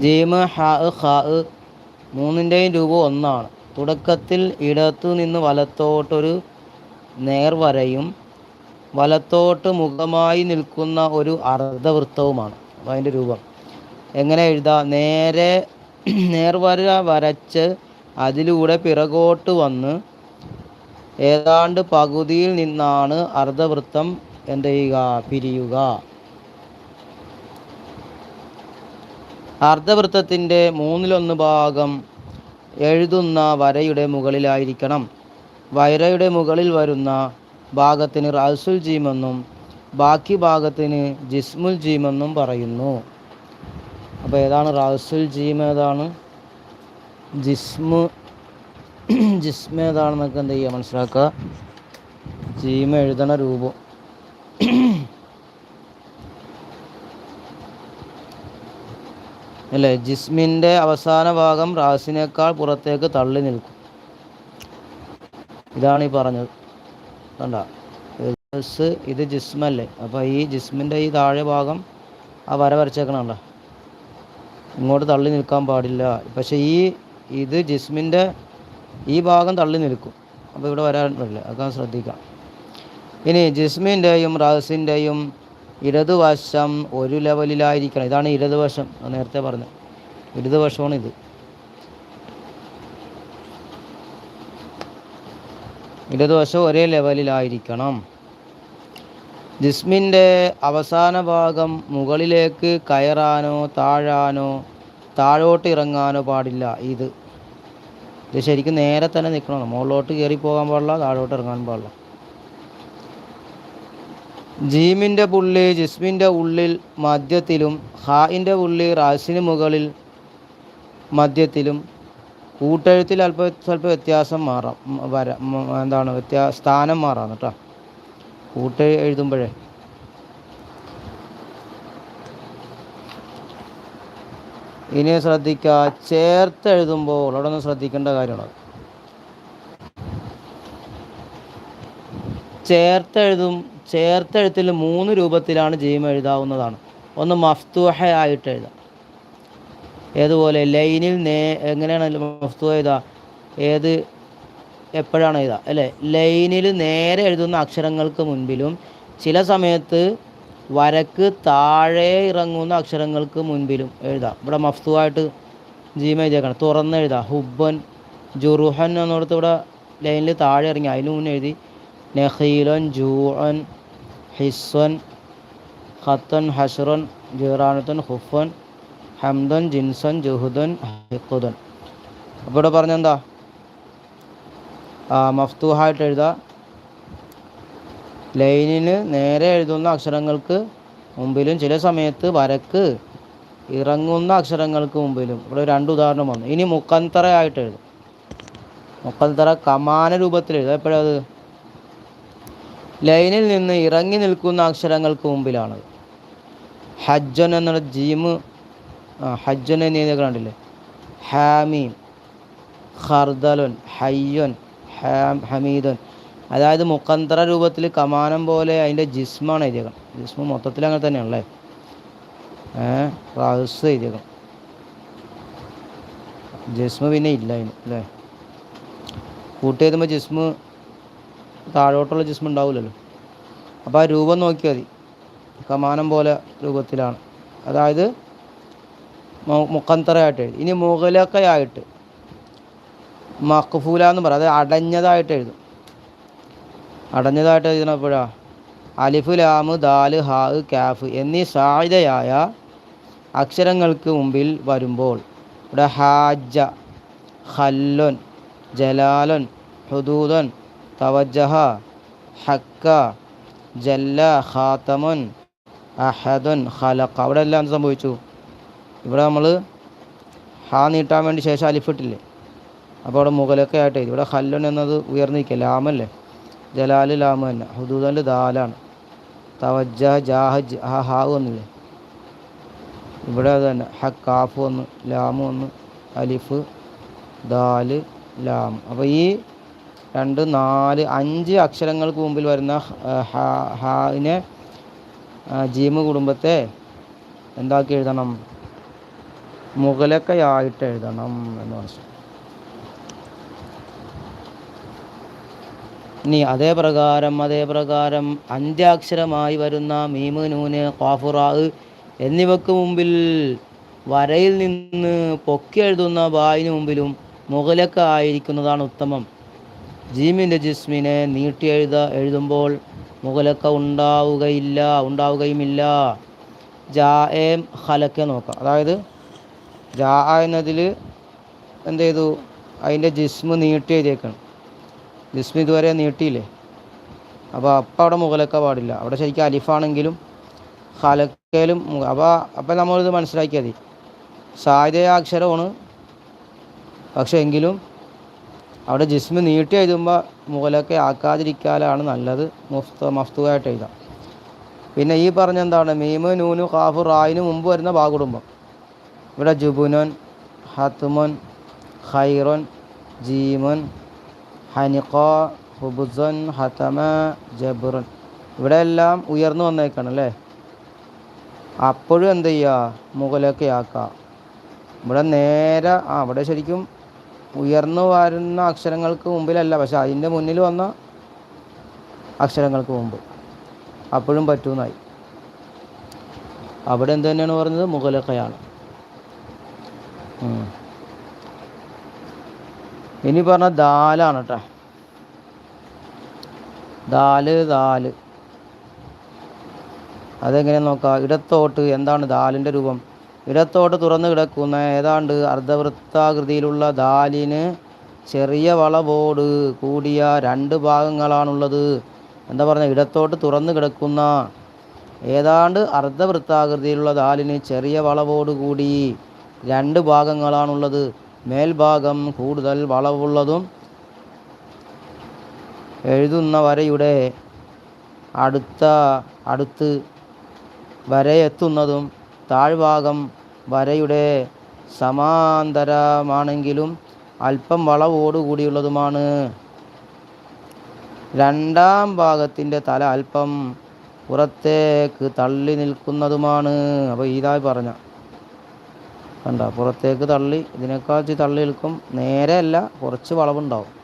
ജീമ് ഹ ഖ മൂന്നിന്റെയും രൂപം ഒന്നാണ്. തുടക്കത്തിൽ ഇടത്തു നിന്ന് വലത്തോട്ടൊരു നേർവരയും വലത്തോട്ട് മുഖമായി നിൽക്കുന്ന ഒരു അർദ്ധവൃത്തവുമാണ്. അതിന്റെ രൂപം. എങ്ങനെ എഴുതാം? നേരെ നേർവര വരച്ച് അതിലൂടെ പിറകോട്ട് വന്ന് ഏതാണ്ട് പകുതിയിൽ നിന്നാണ് അർദ്ധവൃത്തം എന്ത് ചെയ്യുക പിരിയുക. അർദ്ധവൃത്തത്തിന്റെ മൂന്നിലൊന്ന് ഭാഗം എഴുതുന്ന വരയുടെ മുകളിലായിരിക്കണം. വരയുടെ മുകളിൽ വരുന്ന ഭാഗത്തിന് റാസുൽ ജീമെന്നും ബാക്കി ഭാഗത്തിന് ജിസ്മുൽ ജീമെന്നും പറയുന്നു. അപ്പോൾ ഏതാണ് റാസുൽ ജീം ഏതാണ്? ജിസ്മു ജിസ്മ ഏതാണെന്നൊക്കെ എന്ത് ചെയ്യുക മനസ്സിലാക്കുക? ജീമ എഴുതണ രൂപം. അല്ലേ? ജിസ്മിന്റെ അവസാന ഭാഗം റാസിനേക്കാൾ പുറത്തേക്ക് തള്ളി നിൽക്കും. ഇതാണ് ഈ പറഞ്ഞത്. കണ്ട? ഇത് ജിസ്മല്ലേ? അപ്പോൾ ഈ ജിസ്മിന്റെ ഈ താഴെ ഭാഗം ആ വര വരച്ചേക്കണണ്ട ഇങ്ങോട്ട് തള്ളി നിൽക്കാൻ പാടില്ല. പക്ഷേ ഈ ഇത് ജിസ്മിന്റെ ഈ ഭാഗം തള്ളി നിൽക്കും. അപ്പോൾ ഇവിടെ വരാൻ പറ്റില്ല അതൊക്കെ ശ്രദ്ധിക്കാം. ഇനി ജിസ്മിന്റെയും റാസിന്റെയും ഇടതുവശം ഒരു ലെവലിലായിരിക്കണം. ഇതാണ് ഇടതുവശം നേരത്തെ പറഞ്ഞത്. ഇടതുവശമാണ് ഇത്. ഇടതുവശം ഒരേ ലെവലിലായിരിക്കണം. ജിസ്മിന്റെ അവസാന ഭാഗം മുകളിലേക്ക് കയറാനോ താഴാനോ താഴോട്ട് ഇറങ്ങാനോ പാടില്ല. ഇത്. ഇത് ശരിക്കും നേരെ തന്നെ നിൽക്കണം. മുകളിലോട്ട് കയറി പോകാൻ പാടില്ല താഴോട്ട് ഇറങ്ങാൻ പാടില്ല. ജീമിന്റെ പുള്ളി ജിസ്മിന്റെ ഉള്ളിൽ മധ്യത്തിലും ഹായിന്റെ പുള്ളി റാസിന് മുകളിൽ മധ്യത്തിലും കൂട്ടെഴുത്തിൽ അല്പ സ്വല്പം വ്യത്യാസം മാറാം. വര എന്താണ് വ്യത്യാ സ്ഥാനം മാറാം കേട്ടോ. കൂട്ട് എഴുതുമ്പോഴേ. ഇനി ശ്രദ്ധിക്കുക ചേർത്ത് എഴുതുമ്പോൾ അവിടെ ഒന്ന് ശ്രദ്ധിക്കേണ്ട കാര്യമാണ്. ചേർത്തെഴുതും ചേർത്തെഴുത്തിൽ മൂന്ന് രൂപത്തിലാണ് ജീം എഴുതാവുന്നതാണ്. ഒന്ന് മഫ്തൂഹയായിട്ട് എഴുതാം. ഏതുപോലെ? ലൈനിൽ നേ എങ്ങനെയാണ് മഫ്തൂഹ എഴുതുക ഏത് എപ്പോഴാണ് എഴുതുക അല്ലേ? ലൈനിൽ നേരെ എഴുതുന്ന അക്ഷരങ്ങൾക്ക് മുൻപിലും ചില സമയത്ത് വരക്ക് താഴെ ഇറങ്ങുന്ന അക്ഷരങ്ങൾക്ക് മുൻപിലും എഴുതാം. ഇവിടെ മഫ്തുവായിട്ട് ജീമ എഴുതിയേക്കണം. തുറന്ന് എഴുതാം. ഹുബൻ ജുറുഹൻ എന്നിടത്ത് ഇവിടെ ലൈനിൽ താഴെ ഇറങ്ങി അതിന് മുന്നേ എഴുതി നഖീലൻ ജൂഅൻ ഹിസ്വൻ ഖത്തൻ ഹഷറൻ ജീറാനത്തൻ ഹുഫൻ ഹംദൻ ജിൻസൻ ജുഹുദൻ ഹിഖുദൻ അപ്പോൾ ഇവിടെ പറഞ്ഞെന്താ മഫ്തൂഹായിട്ട് എഴുതുക ലൈനിന് നേരെ എഴുതുന്ന അക്ഷരങ്ങൾക്ക് മുമ്പിലും ചില സമയത്ത് വരക്ക് ഇറങ്ങുന്ന അക്ഷരങ്ങൾക്ക് മുമ്പിലും. ഇവിടെ രണ്ട് ഉദാഹരണം വന്നു. ഇനി മുക്കന്തറയായിട്ട് എഴുതും. മുക്കന്തറ കമാന രൂപത്തിൽ എഴുതുക എപ്പോഴത് ലൈനിൽ നിന്ന് ഇറങ്ങി നിൽക്കുന്ന അക്ഷരങ്ങൾക്ക് മുമ്പിലാണ്. ഹജ്ജൻ എന്നുള്ള ജീമ് ഹജ്ജൻ എന്നീ കണ്ടില്ലേ? ഹാമീം ഖർദലുൻ ഹയ്യൻ ഹാം ഹമീദൻ. അതായത് മുഖന്തര രൂപത്തിൽ കമാനം പോലെ അതിന്റെ ജിസ്മാണ് എഴുതിയേക്കണം. ജിസ്മ മൊത്തത്തിൽ അങ്ങനെ തന്നെയാണല്ലേ? ഏഹ് റാസ് എഴുതിയേക്കണം. ജിസ്മ പിന്നെ ഇല്ല അതിന് അല്ലേ? കൂട്ടി എഴുതുമ്പോൾ ജിസ്മ താഴോട്ടുള്ള ജിസ്മ ഉണ്ടാവില്ലല്ലോ. അപ്പോൾ ആ രൂപം നോക്കിയാൽ മതി. കമാനം പോലെ രൂപത്തിലാണ്. അതായത് മുക്കന്തറയായിട്ട് എഴുതി. ഇനി മുഗലക്കയായിട്ട് മഖഫൂല എന്ന് പറയും. അത് അടഞ്ഞതായിട്ട് എഴുതും. അടഞ്ഞതായിട്ട് എഴുതണപ്പോഴാ അലിഫ് ലാമ് ദാൽ ഹാ കാഫ് എന്നീ സായുധയായ അക്ഷരങ്ങൾക്ക് മുമ്പിൽ വരുമ്പോൾ ഇവിടെ ഹാജ ഹല്ലൊൻ ജലാലൊൻ ഹുദൂദൻ തവജഹ ഹക്ക ജല്ല ഖാത്തമുൻ അഹദുൻ ഖലഖ. അവിടെ എല്ലാം എന്ത് സംഭവിച്ചു? ഇവിടെ നമ്മൾ ഹാ നീട്ടാൻ വേണ്ടി ശേഷം അലിഫിട്ടില്ലേ അപ്പോൾ അവിടെ മുകളിലൊക്കെ ആയിട്ട് ഇവിടെ ഹല്ലുൻ എന്നത് ഉയർന്നിരിക്കുക ലാമല്ലേ? ജലാൽ ലാമ തന്നെ. ഹുദൂദൻ ദാലാണ്. തവജ ജാഹജ് ആ ഹാ വന്നില്ലേ? ഇവിടെ അത് തന്നെ. ഹക്കാഫ് ഒന്ന് ലാമ് വന്ന് അലിഫ് ദാൽ ലാം അപ്പോൾ ഈ രണ്ട് നാല് അഞ്ച് അക്ഷരങ്ങൾക്ക് മുമ്പിൽ വരുന്ന ഹാവിനെ ജീമ കുടുംബത്തെ എന്താക്കി എഴുതണം? മുഗലക്കയായിട്ട് എഴുതണം എന്ന് പറഞ്ഞു. ഇനി അതേ പ്രകാരം അതേ പ്രകാരം അന്ത്യാക്ഷരമായി വരുന്ന മീമ് നൂന് ഖാഫുറാഹ് എന്നിവക്ക് മുമ്പിൽ വരയിൽ നിന്ന് പൊക്കി എഴുതുന്ന ബായിന് മുമ്പിലും മുഗലക്ക ആയിരിക്കുന്നതാണ് ഉത്തമം. ജീമിന്റെ ജിസ്മിനെ നീട്ടി എഴുത എഴുതുമ്പോൾ മുഗലക്ക ഉണ്ടാവുകയില്ല ഉണ്ടാവുകയുമില്ല. ജാ എം ഹലക്ക നോക്കാം. അതായത് ജാ എന്നതിൽ എന്ത് ചെയ്തു? അതിന്റെ ജിസ്മ് നീട്ടി എഴുതിയേക്കാണ്. ജിസ്മ് ഇതുവരെ നീട്ടിയില്ലേ? അപ്പോൾ അപ്പം അവിടെ മുഗലക്ക പാടില്ല. അവിടെ ശരിക്കും അലിഫാണെങ്കിലും ഹലക്കയിലും അപ്പോൾ അപ്പം നമ്മളിത് മനസ്സിലാക്കിയാൽ മതി. സാധ്യത അക്ഷരമാണ് പക്ഷേ എങ്കിലും അവിടെ ജിസ്മ് നീട്ടി എഴുതുമ്പോൾ മുഗലൊക്കെ ആക്കാതിരിക്കാനാണ് നല്ലത്. മുഫ്ത മഫ്തുവായിട്ട് എഴുതാം. പിന്നെ ഈ പറഞ്ഞ എന്താണ്? മീമ് നൂനു കാഫു റായിന് മുമ്പ് വരുന്ന ഭാഗുടുംബം ഇവിടെ ജുബുനൻ ഹത്തുമൻ ഖൈറൻ ജീമൻ ഹനിഖ ഹുബുസൻ ഹത്തമ ജബുറൻ ഇവിടെ എല്ലാം ഉയർന്നു വന്നേക്കാണ് അല്ലേ? അപ്പോഴും എന്ത് ചെയ്യുക? മുകളിലൊക്കെ ആക്കുക. ഇവിടെ നേരെ ആ അവിടെ ശരിക്കും ഉയർന്നു വരുന്ന അക്ഷരങ്ങൾക്ക് മുമ്പിലല്ല പക്ഷെ അതിന്റെ മുന്നിൽ വന്ന അക്ഷരങ്ങൾക്ക് മുമ്പ്. അപ്പോഴും പറ്റുമെന്നായി അവിടെ എന്ത് തന്നെയാണ് പറഞ്ഞത്? മുഗലക്കയാണ് ഇനി പറഞ്ഞ ദാലാണ് കേട്ടോ. ദാൽ ദാൽ. അതെങ്ങനെ നോക്കാം? ഇടത്തോട്ട് എന്താണ് ദാലിന്റെ രൂപം? ഇടത്തോട്ട് തുറന്നു കിടക്കുന്ന ഏതാണ്ട് അർദ്ധവൃത്താകൃതിയിലുള്ള ദാലിന് ചെറിയ വളവോട് കൂടിയ രണ്ട് ഭാഗങ്ങളാണുള്ളത്. എന്താ പറഞ്ഞ ഇടത്തോട്ട് തുറന്നു കിടക്കുന്ന ഏതാണ്ട് അർദ്ധവൃത്താകൃതിയിലുള്ള ദാലിന് ചെറിയ വളവോട് കൂടി രണ്ട് ഭാഗങ്ങളാണുള്ളത്. മേൽഭാഗം കൂടുതൽ വളവുള്ളതും എഴുതുന്ന വരയുടെ അടുത്ത അടുത്ത് വരെ വരയെത്തുന്നതും താഴ്ഭാഗം വരയുടെ സമാന്തരമാണെങ്കിലും അല്പം വളവോടുകൂടിയുള്ളതുമാണ്. രണ്ടാം ഭാഗത്തിന്റെ തല അല്പം പുറത്തേക്ക് തള്ളി നിൽക്കുന്നതുമാണ്. അപ്പോൾ ഇതായി പറഞ്ഞ. കണ്ട? പുറത്തേക്ക് തള്ളി ഇതിനേക്കാൾ തള്ളി നിൽക്കും. നേരെയല്ല കുറച്ച് വളവുണ്ടാവും.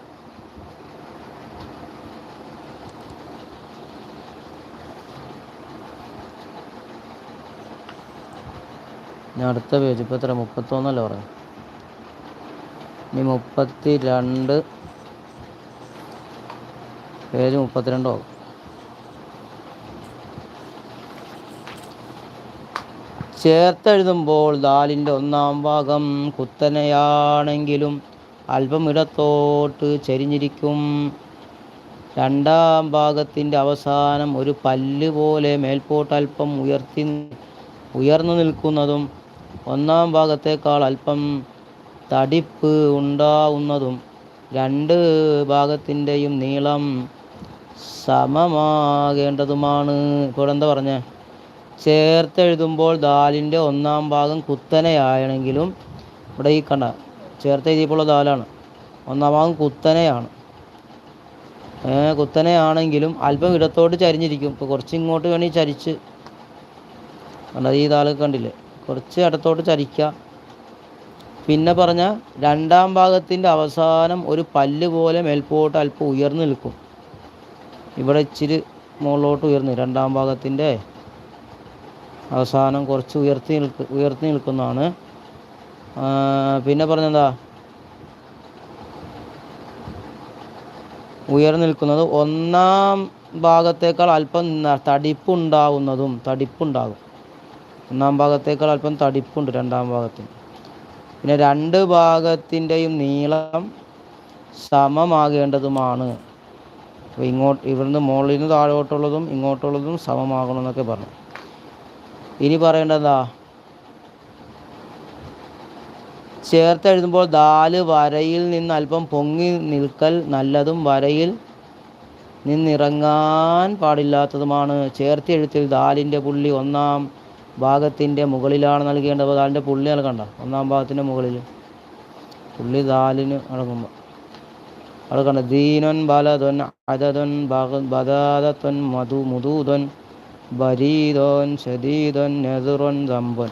ഞാൻ അടുത്ത പേജ് ഇപ്പോൾ എത്ര മുപ്പത്തൊന്നല്ല പറയാം ഇനി മുപ്പത്തി രണ്ട് പേജ് മുപ്പത്തിരണ്ടോ ചേർത്തെഴുതുമ്പോൾ ദാലിന്റെ ഒന്നാം ഭാഗം കുത്തനെയാണെങ്കിലും അല്പം ഇടത്തോട്ട് ചെരിഞ്ഞിരിക്കും. രണ്ടാം ഭാഗത്തിന്റെ അവസാനം ഒരു പല്ല് പോലെ മേൽപോട്ട് അല്പം ഉയർത്തി ഉയർന്നു നിൽക്കുന്നതും ഒന്നാം ഭാഗത്തേക്കാൾ അല്പം തടിപ്പ് ഉണ്ടാവുന്നതും രണ്ട് ഭാഗത്തിന്റെയും നീളം സമമാകേണ്ടതുമാണ്. ഇപ്പോൾ എന്താ പറഞ്ഞേ? ചേർത്തെഴുതുമ്പോൾ ദാലിന്റെ ഒന്നാം ഭാഗം കുത്തനെയാണെങ്കിലും ഇവിടെ ഈ കണ്ട ചേർത്തെഴുതിയപ്പോൾ ദാലാണ്. ഒന്നാം ഭാഗം കുത്തനെയാണ്. കുത്തനെയാണെങ്കിലും അല്പം ഇടത്തോട്ട് ചരിഞ്ഞിരിക്കും. ഇപ്പോൾ കുറച്ച് ഇങ്ങോട്ട് വേണമെങ്കിൽ ചരിച്ച്. കണ്ടത് ഈ ദാലൊക്കെ കണ്ടില്ലേ? കുറച്ച് ഇടത്തോട്ട് ചരിക്കുക പിന്നെ പറഞ്ഞ രണ്ടാം ഭാഗത്തിന്റെ അവസാനം ഒരു പല്ല് പോലെ മേൽപോട്ട് അല്പം ഉയർന്നു നിൽക്കും. ഇവിടെ ഇച്ചിരി മുകളിലോട്ട് ഉയർന്നു രണ്ടാം ഭാഗത്തിന്റെ അവസാനം കുറച്ച് ഉയർത്തി നിൽക്ക് ഉയർത്തി നിൽക്കുന്നതാണ്. പിന്നെ പറഞ്ഞെന്താ? ഉയർന്നു നിൽക്കുന്നത് ഒന്നാം ഭാഗത്തേക്കാൾ അല്പം തടിപ്പുണ്ടാവുന്നതും തടിപ്പുണ്ടാകും. ഒന്നാം ഭാഗത്തേക്കാൾ അല്പം തടിപ്പുണ്ട് രണ്ടാം ഭാഗത്തിന് പിന്നെ രണ്ട് ഭാഗത്തിന്റെയും നീളം സമമാകേണ്ടതുമാണ്. അപ്പോൾ ഇങ്ങോട്ട് ഇവിടുന്ന് മുകളിൽ നിന്ന് താഴോട്ടുള്ളതും ഇങ്ങോട്ടുള്ളതും സമമാകണം എന്നൊക്കെ പറഞ്ഞു. ഇനി പറയേണ്ടതാ ചേർത്തെഴുതുമ്പോൾ ദാൽ വരയിൽ നിന്ന് അല്പം പൊങ്ങി നിൽക്കൽ നല്ലതും വരയിൽ നിന്നിറങ്ങാൻ പാടില്ലാത്തതുമാണ്. ചേർത്ത് എഴുത്തിൽ ദാലിന്റെ പുള്ളി ഒന്നാം ഭാഗത്തിന്റെ മുകളിലാണ് നൽകേണ്ടത്. ദാലിന്റെ പുള്ളി നൽകണ്ട ഒന്നാം ഭാഗത്തിന്റെ മുകളിൽ പുള്ളി ദാലിന് അടങ്ങുമ്പോൾ അവിടെ കണ്ട? ദീനൻ ബലതൊൻ അതതൊൻ ബദാദത്വൻ മധു മുതൂതൻ ബരീതോൻ ഷദീദൻ നെതുറൻ ദമ്പൻ